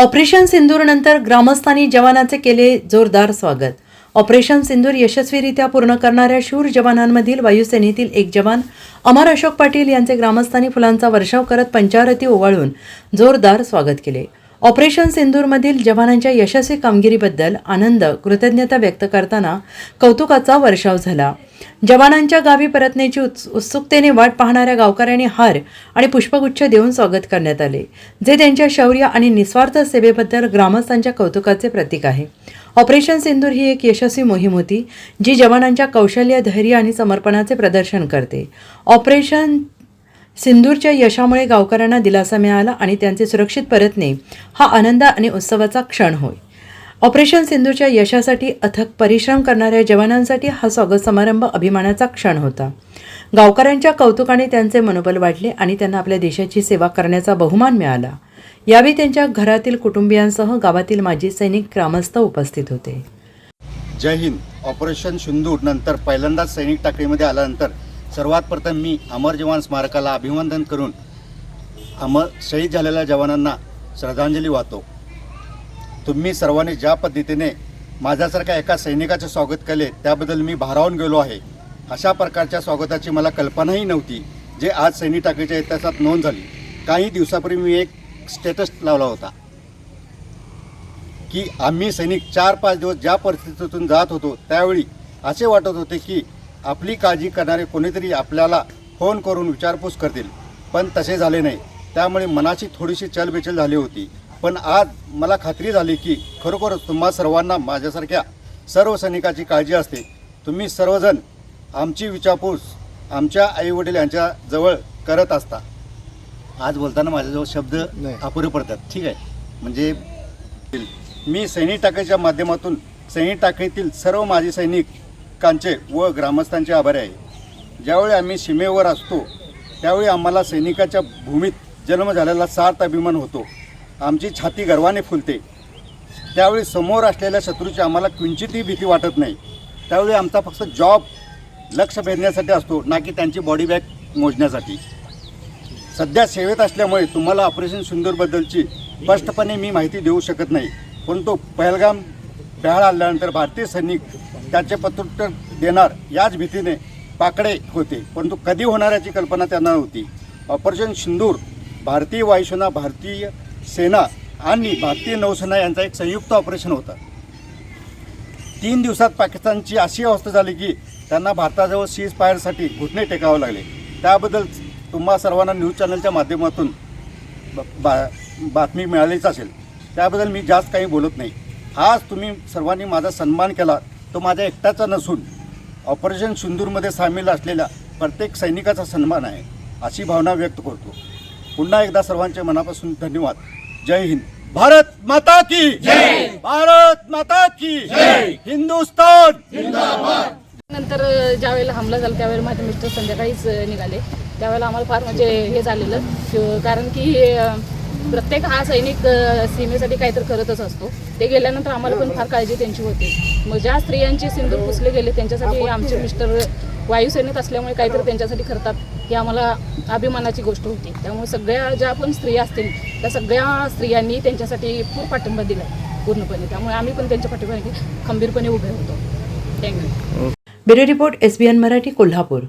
Operation सिंदूरनंतर ग्रामस्थांनी जवानाचे केले जोरदार स्वागत. ऑपरेशन सिंदूर यशस्वीरित्या पूर्ण करणाऱ्या शूर जवानांमधील वायुसेनेतील एक जवान अमर अशोक पाटील यांचे ग्रामस्थांनी फुलांचा वर्षाव करत पंचारती ओवाळून जोरदार स्वागत केले. ऑपरेशन सिंदूरमधील जवानांच्या यशस्वी कामगिरीबद्दल आनंद कृतज्ञता व्यक्त करताना कौतुकाचा वर्षाव झाला. जवानांच्या गावी परतण्याची उत्स उत्सुकतेने वाट पाहणाऱ्या गावकऱ्यांनी हार आणि पुष्पगुच्छ देऊन स्वागत करण्यात आले जे त्यांच्या शौर्य आणि निस्वार्थ सेवेबद्दल ग्रामस्थांच्या कौतुकाचे प्रतीक आहे. ऑपरेशन सिंदूर ही एक यशस्वी मोहीम होती जी जवानांच्या कौशल्य धैर्य आणि समर्पणाचे प्रदर्शन करते. ऑपरेशन सिंदूरच्या यशामुळे गावकऱ्यांना दिलासा मिळाला आणि त्यांचे सुरक्षित परतणे हा आनंद आणि उत्सवाचा क्षण होय. ऑपरेशन सिंधूच्या यशासाठी अथक परिश्रम करणाऱ्या जवानांसाठी हा स्वागत समारंभ अभिमानाचा क्षण होता. गावकऱ्यांच्या कौतुकाने त्यांचे मनोबल वाढले आणि त्यांना आपल्या देशाची सेवा करण्याचा बहुमान मिळाला. यावेळी त्यांच्या घरातील कुटुंबियांसह गावातील माजी सैनिक ग्रामस्थ उपस्थित होते. जय हिंद. ऑपरेशन सिंदूर नंतर पहिल्यांदाच सैनिक टाकळीमध्ये आल्यानंतर सर्वात प्रथम मी अमर जवान स्मारकाला अभिवंदन करून अमर शहीद झालेल्या जवानांना श्रद्धांजली वाहतो. तुम्ही सर्वांनी ज्या पद्धतीने माझ्यासारख्या एका सैनिकाचे स्वागत केले त्याबद्दल मी भारावून गेलो आहे. अशा प्रकारच्या स्वागताची मला कल्पनाही नव्हती जे आज सैनिक टाकीच्या इतिहासात नोंद झाली. काही दिवसापूर्वी मी एक स्टेटस लावला होता की आम्ही सैनिक चार पाच दिवस ज्या परिस्थितीतून जात होतो त्यावेळी असे वाटत होते की आपली काळजी करणारे कोणीतरी आपल्याला फोन करून विचारपूस करतील. पण तसे झाले नाही. त्यामुळे मनाची थोडीशी चलबिचल झाली होती. पण आज मला खात्री झाली की खरोखरच तुम्हा सर्वांना माझ्यासारख्या सर्व सैनिकाची काळजी असते. तुम्ही सर्वजण आमची विचारपूस आमच्या आईवडील यांच्या जवळ करत असता. आज बोलताना माझ्याजवळ शब्द अपुरे पडतात. ठीक आहे. म्हणजे मी सैनिक टाकीच्या माध्यमातून सैनिक टाकीतील सर्व माजी सैनिकांचे व ग्रामस्थांचे आभारी आहे. ज्यावेळी आम्ही सीमेवर असतो त्यावेळी आम्हाला सैनिकाच्या भूमीत जन्म झालेला सार्थ अभिमान होतो. आमची छाती गर्वाने फुलते. त्यावेळी समोर असलेल्या शत्रूची आम्हाला किंचितही भीती वाटत नाही. त्यावेळी आमचा फक्त जॉब लक्ष भेदण्यासाठी असतो ना की त्यांची बॉडी बॅग मोजण्यासाठी. सध्या सेवेत असल्यामुळे तुम्हाला ऑपरेशन सिंदूरबद्दलची स्पष्टपणे मी माहिती देऊ शकत नाही. परंतु पहलगाम बहाळ आल्यानंतर भारतीय सैनिक त्याचे प्रत्युत्तर देणार याच भीतीने पाकडे होते. परंतु कधी होणार याची कल्पना त्यांना नव्हती. ऑपरेशन सिंदूर भारतीय वायुसेना भारतीय सेना आणि भारतीय नौसेना यांचा एक संयुक्त ऑपरेशन होता. तीन दिवसात पाकिस्तानची अशी अवस्था झाली की त्यांना भारताजवळ सीज फायरसाठी घुटणे टेकावे लागले. त्याबद्दल तुम्हा सर्वांना न्यूज चॅनलच्या माध्यमातून ब- बा बातमी मिळालीच असेल. त्याबद्दल मी जास्त काही बोलत नाही. आज तुम्ही सर्वांनी माझा सन्मान केला. तो माझ्या एकट्याचा नसून ऑपरेशन सिंदूरमध्ये सामील असलेल्या प्रत्येक सैनिकाचा सन्मान आहे अशी भावना व्यक्त करतो. पुन्हा एकदा सर्वांच्या मनापासून धन्यवाद. जय हिंद. भारत माता की जय! भारत माता की जय! हिंदुस्तान! नंतर ज्यावेळेला हमला झाला त्यावेळेला माझे मिस्टर संध्याकाळीच निघाले. त्यावेळेला आम्हाला फार म्हणजे हे झालेलं कारण की प्रत्येक हा सैनिक सीमेसाठी काहीतरी करतच असतो. ते गेल्यानंतर आम्हाला पण फार काळजी त्यांची होती. मग ज्या स्त्रियांचे सिंदूर पुसले गेले त्यांच्यासाठी आमचे मिस्टर वायुसेनेत असल्यामुळे काहीतरी त्यांच्यासाठी करतात ही आम्हाला अभिमानाची गोष्ट होती. त्यामुळे सगळ्या ज्या पण स्त्रिया असतील त्या सगळ्या स्त्रियांनी त्यांच्यासाठी खूप पाठिंबा दिला पूर्णपणे. त्यामुळे आम्ही पण त्यांच्या पाठिंबा खंबीरपणे उभे होतो. Thank you bureau report S B N Marathi Kolhapur.